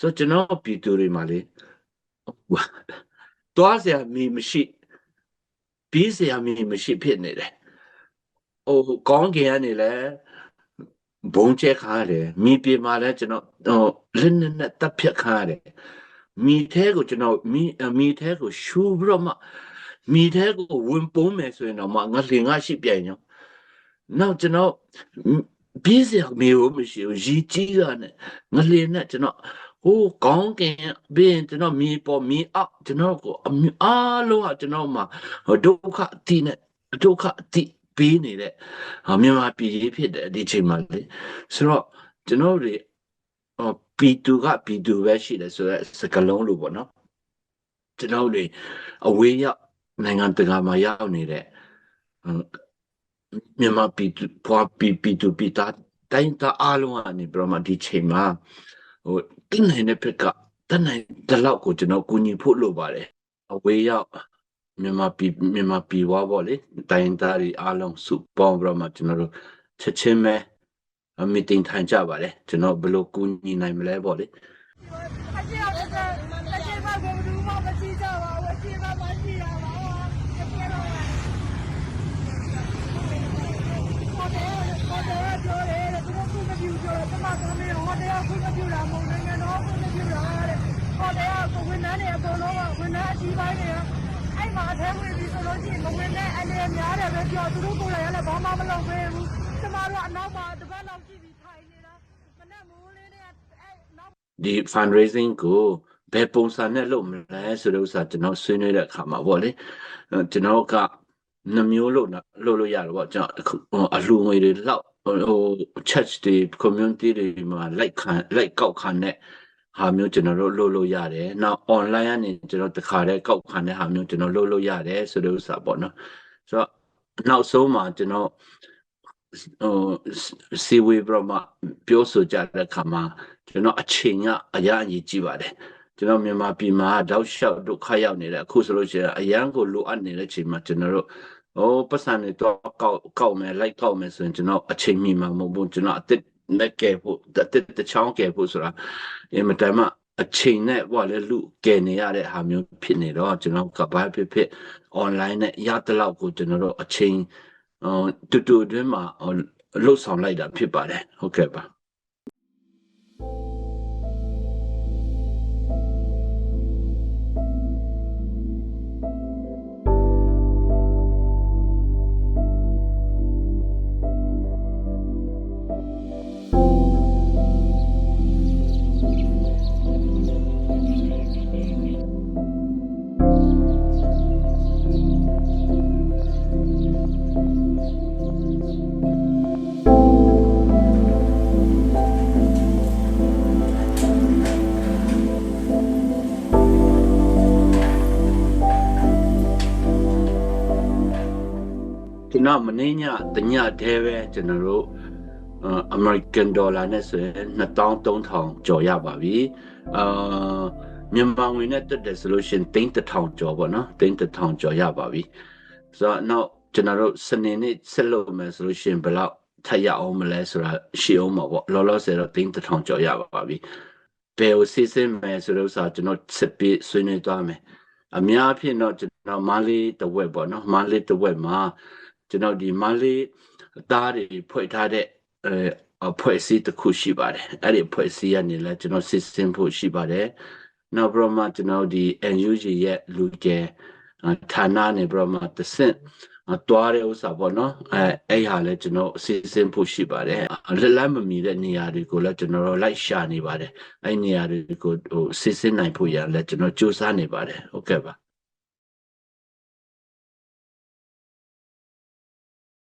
ဆိုတော့ကျွန်တော်ပြည်သူတွေမှာလေတွားเสียမီမရှိပြီးเสียမီမရှိဖြစ်နေတယ်ဟိုကောင်းကင်ကနေလဲဘုံကျဲခါရတယ်မိပြေမှာလဲကျွန်တော်ဟိုလက်နဲ့နဲ့တပ်ဖြတ်ခါရတယ်မိแท้ကိုကျွန်တော်မိမိแท้ကိုရှူပြီးတော့မှမိแท้ကိုဝင်ပုံးမယ်ဆိုရင်တော့မှငါလင်ငါရှိပြန်ရောနောက်ကျွန်တော်ပြီးเสียမီကိုမရှိဘူးရီကြီးရနဲ့ငလင်နဲ့ကျွန်တော် ဟိုကောင်းကင်ဘင်းကျွန်တော်မြေပေါ်မြေအောက်ကျွန်တော်ကိုအမြအားလုံးကကျွန်တော်မှာဒုက္ခအတိနဲ့ဒုက္ခအတိပေးနေတဲ့ဟာမြန်မာပြည်ကြီးဖြစ်တယ်ဒီချိန်မှာလေဆိုတော့ကျွန်တော်တွေဟောပီတူကပီတူပဲရှိတယ်ဆိုတော့စကလုံးလို့ပေါ့နော်ကျွန်တော်တွေအဝေးရောက်နိုင်ငံတကာမှာရောက်နေတဲ့မြန်မာပြည်သူဖွာပီပီတူပီတာတိုင်းတာအားလုံးကနေပြမဒီချိန်မှာဟို တင်းနိုင်တဲ့ဘက်ကတတ်နိုင်တဲ့လောက်ကိုကျွန်တော်ကူညီဖို့လိုပါတယ်အဝေးရောက်မြန်မာပြည်မြန်မာပြည်ဝါပေါ့လေတိုင်းသားတွေအားလုံးစုပေါင်းပြီးတော့မှကျွန်တော်တို့ချက်ချင်းပဲမီတင်ထိုင်ကြပါတယ်ကျွန်တော်ဘယ်လိုကူညီနိုင်မလဲပေါ့လေ အကျေအကျေအကျေမကုန်ဘူးမမရှိကြပါဘူးအကျေမမရှိရပါဘူးအကျေတော့ဟိုတယ်ဟိုတယ်ပြောတယ်သူတို့ခုမပြူပြောတယ်တမတော်မင်းဟိုတယ်ခုမပြူတာမဟုတ်နိုင်ငံတော်ခုမပြူတာတဲ့ဟိုတယ်က ဝန်ထမ်းတွေအကုန်လုံးကဝန်ထမ်းအကြီးပိုင်းတွေအဲ့မှာအထဲဝင်ပြီးဆိုလို့ရှိရင်မဝင်တဲ့အနေများတယ်ပဲပြောသူတို့ကိုယ်လည်းလည်းဘာမှမလုပ်ပေးဘူးကျမတို့အနောက်မှာတပတ်လောက်ရှိပြီထိုင်နေတာမနဲ့မိုးလေးနဲ့အဲ့နောက်ဒီ fundraising ကိုဘယ်ပုံစံနဲ့လုပ်မလဲဆိုတဲ့ဥစ္စာကျွန်တော်ဆွေးနွေးတဲ့အခါမှာပေါ့လေအဲကျွန်တော်ကနှမျိုးလို့လုပ်လို့ရတယ်ပေါ့ကျွန်တော်အခုဟိုအလှငွေတွေလောက်ဟို church တွေ community တွေမှာ like ခံ like ကောက်ခံတဲ့ ဟာမျိုးကျွန်တော်တို့လုပ်လို့ရတယ်။နောက် online ကနေကျွန်တော်တခါတည်းကောက်ခံတဲ့ဟာမျိုးကျွန်တော်လုပ်လို့ရတယ်ဆိုတဲ့ဥစ္စာပေါ့နော်။ဆိုတော့နောက်ဆုံးမှာကျွန်တော်ဟိုစီဝေဘရမပြောဆိုကြတဲ့အခါမှာကျွန်တော်အချိန်ကအရအရေးကြီးပါတယ်ကျွန်တော်မြန်မာပြည်မှာတောက်လျှောက်ဒုက္ခရောက်နေတဲ့အခုဆိုလို့ရှိရင်အရန်ကိုလိုအပ်နေတဲ့အချိန်မှာကျွန်တော်တို့ဟိုပတ်စံတွေတော့ကောက်ကောက်မယ်လိုက်ကောက်မယ်ဆိုရင်ကျွန်တော်အချိန်မီမှာမဟုတ်ဘူးကျွန်တော်အစ် လက်ကဲဖို့အစ်တချောင်းကဲဖို့ဆိုတာအင်မတန်မှအချိန်နဲ့ဟောလေလူကဲနေရတဲ့ဟာမျိုးဖြစ်နေတော့ကျွန်တော်ကဘာဖြစ်ဖြစ် online နဲ့ရတဲ့လောက်ကိုကျွန်တော်တို့အချိန်ဟိုတူတူအတွင်းမှာလှုပ်ဆောင်လိုက်တာဖြစ်ပါတယ်ဟုတ်ကဲ့ပါ ကျွန်တော်မင်းညတညတည်းပဲကျွန်တော်တို့အမေရိကန်ဒေါ်လာနဲ့ဆိုရင်2300ကျော်ရပါပြီအာမြန်မာငွေနဲ့တက်တယ်ဆိုလို့ရှိရင်3000ကျော်ပေါ့နော်3000ကျော်ရပါပြီဆိုတော့နောက်ကျွန်တော်တို့စနေနေ့ဆက်လုပ်မယ်ဆိုလို့ရှိရင်ဘယ်လောက်ထပ်ရအောင်မလဲဆိုတာရှိအောင်မှာပေါ့လောလောဆယ်တော့3000ကျော်ရပါပြီဘယ်ကိုစစ်စစ်မယ်ဆိုလို့ဆိုကျွန်တော်စစ်ပြီးဆွေးနွေးသွားမယ်အများအဖြစ်တော့ကျွန်တော်မလေးတဝက်ပေါ့နော်မလေးတဝက်မှာ ကျွန်တော်ဒီမလေးအသားတွေဖွဲ့ထားတဲ့အဲအဖွဲ့အစည်းတစ်ခုရှိပါတယ်အဲ့ဒီအဖွဲ့အစည်းကနေလည်းကျွန်တော်စစ်စင်ဖို့ရှိပါတယ်နောက်ပြီးတော့မှကျွန်တော်ဒီ NUG ရဲ့လူကျဲဌာနနဲ့ပြီးတော့မှတဆင့်တွားတဲ့ဥစ္စာပေါ့နော်အဲအဲ့ဟာလည်းကျွန်တော်အစီအစဉ်ဖို့ရှိပါတယ်လက်လက်မမီတဲ့နေရာတွေကိုလည်းကျွန်တော်တို့လိုက်ရှာနေပါတယ်အဲ့နေရာတွေကိုဟိုစစ်စစ်နိုင်ဖို့ရလည်းကျွန်တော်စူးစမ်းနေပါတယ်ဟုတ်ကဲ့ပါ